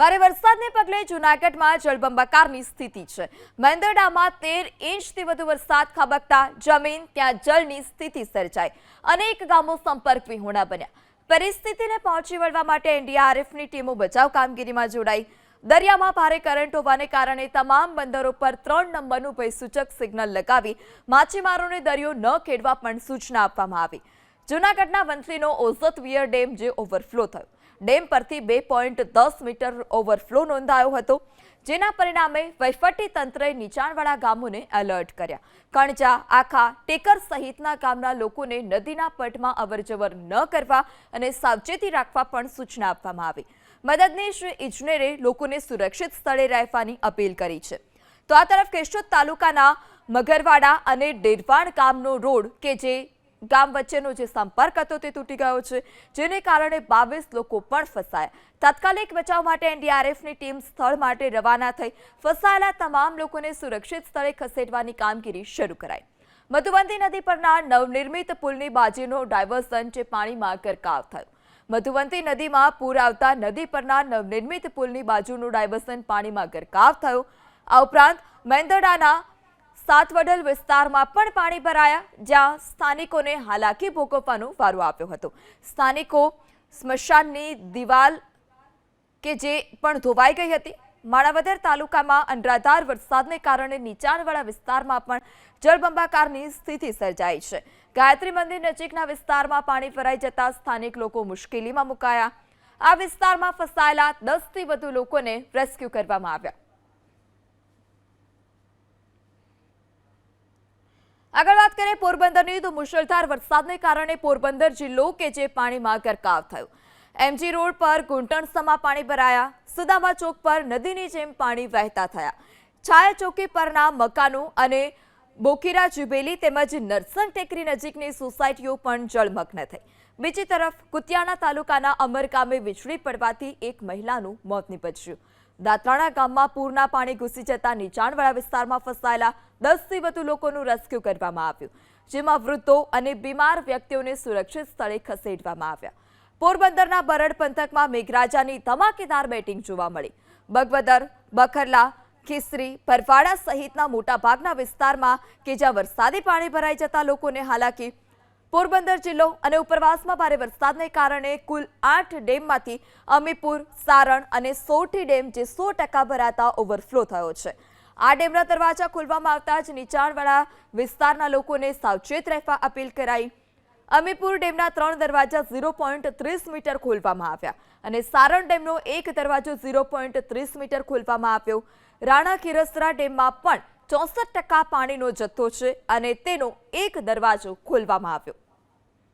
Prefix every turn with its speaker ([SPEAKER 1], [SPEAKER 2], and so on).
[SPEAKER 1] ભારે વરસાદને પગલે જૂનાગઢમાં જળબંબાકારની સ્થિતિ છે. મેંદરડામાં તેર ઇંચથી વધુ વરસાદ ખાબકતા જમીન ત્યાં જળની સ્થિતિ સર્જાઈ. અનેક ગામો સંપર્ક વિહોણા બન્યા. પરિસ્થિતિને પહોંચી વળવા માટે એનડીઆરએફની ટીમો બચાવ કામગીરીમાં જોડાઈ. દરિયામાં ભારે કરંટ હોવાને કારણે તમામ બંદરો પર ત્રણ નંબરનું ભયસૂચક સિગ્નલ લગાવી માછીમારોને દરિયો ન ખેડવા પણ સૂચના આપવામાં આવી. જૂનાગઢના વંથલીનો ઓઝત વિયર ડેમ જે ઓવરફ્લો થયો. ડેમ પરથી બે પોઈન્ટ દસ મીટર ઓવરફ્લો નોંધાયો હતો, જેના પરિણામે વહીવટી તંત્રએ નીચાણવાળા ગામોને એલર્ટ કર્યા. કણજા, આખા, ટેકર સહિતના ગામના લોકોને નદીના પટમાં અવરજવર ન કરવા અને સાવચેતી રાખવા પણ સૂચના આપવામાં આવી. મદદનીશ ઇજનેરે લોકોને સુરક્ષિત સ્થળે રહેવાની અપીલ કરી છે. તો આ તરફ કેશોદ તાલુકાના મગરવાડા અને ડેરવાણ ગામનો રોડ કે જે ગામ વચ્ચેનો જે સંપર્ક હતો તે તૂટી ગયો છે, જેને કારણે બાવીસ લોકો પણ ફસાયા. તાત્કાલિક બચાવ માટે એનડીઆરએફની ટીમ સ્થળ માટે રવાના થઈ ફસાયેલા તમામ લોકોને સુરક્ષિત સ્થળે ખસેડવાની કામગીરી શરૂ કરાઈ. મધુવંતી નદી પરના નવનિર્મિત પુલની બાજુનો ડાયવર્ઝન જે પાણીમાં ગરકાવ થયો. મધુવંતી નદીમાં પૂર આવતા નદી પરના નવનિર્મિત પુલની બાજુનું ડાયવર્ઝન પાણીમાં ગરકાવ થયો. આ ઉપરાંત મેંદરડાના સાતવડલ વિસ્તારમાં પણ પાણી ભરાયા, જ્યાં સ્થાનિકોને હાલાકી ભોગવવાનો વારો આપ્યો હતો. સ્થાનિકો સ્મશાનની દિવાલ કે જે પણ ધોવાઈ ગઈ હતી, માણાવદર તાલુકામાં અનરાધાર વરસાદને કારણે નીચાણવાળા વિસ્તારમાં પણ જળબંબાકારની સ્થિતિ સર્જાઈ છે. ગાયત્રી મંદિર નજીકના વિસ્તારમાં પાણી ભરાઈ જતા સ્થાનિક લોકો મુશ્કેલીમાં મુકાયા. આ વિસ્તારમાં ફસાયેલા દસથી વધુ લોકોને રેસ્ક્યુ કરવામાં આવ્યા. આગળ વાત કરીએ પોરબંદરની, તો મુશળધાર વરસાદને કારણે પોરબંદર જિલ્લો કે જે પાણીમાં ગરકાવ થયો. એમજી રોડ પર ઘૂંટણસમા પાણી ભરાયા, સુદામા ચોક પર નદીની જેમ પાણી વહેતા થયા. છાયા ચોકી પરના મકાનો અને બોકીરા જુબેલી તેમજ નરસંગ ટેકરી નજીકની સોસાયટીઓ પણ જળમગ્ન થઈ. બીજી તરફ કુતિયાણા તાલુકાના અમર ગામે વીજળી પડવાથી એક મહિલાનું મોત નીપજ્યું. દાંતરાણા ગામમાં પૂરના પાણી ઘૂસી જતા નીચાણવાળા વિસ્તારમાં ફસાયેલા દસથી વધુ લોકોનું રેસ્ક્યુ કરવામાં આવ્યું, જેમાં વૃદ્ધો અને બીમાર વ્યક્તિઓને સુરક્ષિત સ્થળે ખસેડવામાં આવ્યા. પોરબંદરના બરડ પંથકમાં મેઘરાજાની ધમાકેદાર બેટિંગ જોવા મળી. બગવદર, બખરલા, ખીસરી પરવાડા સહિતના મોટાભાગના વિસ્તારમાં કે જ્યાં વરસાદી પાણી ભરાઈ જતા લોકોને હાલાકી પોરબંદર જિલ્લો અને ઉપરવાસમાં ભારે વરસાદને કારણે કુલ આઠ ડેમમાંથી અમીપુર, સારણ અને સોઠી ડેમ જે સો ટકા ભરાતા ઓવરફ્લો થયો છે. આ ડેમના દરવાજા ખોલવામાં આવતા જ નીચાણવાળા વિસ્તારના લોકોને સાવચેત રહેવા અપીલ કરાઈ. અમીપુર ડેમના ત્રણ દરવાજા ઝીરો પોઈન્ટ ત્રીસ મીટર ખોલવામાં આવ્યા અને સારણ ડેમનો એક દરવાજો ઝીરો પોઈન્ટ ત્રીસ મીટર ખોલવામાં આવ્યો. રાણા ખીરસરા ડેમમાં પણ ચોસઠ ટકા પાણીનો જથ્થો છે અને તેનો એક દરવાજો ખોલવામાં આવ્યો.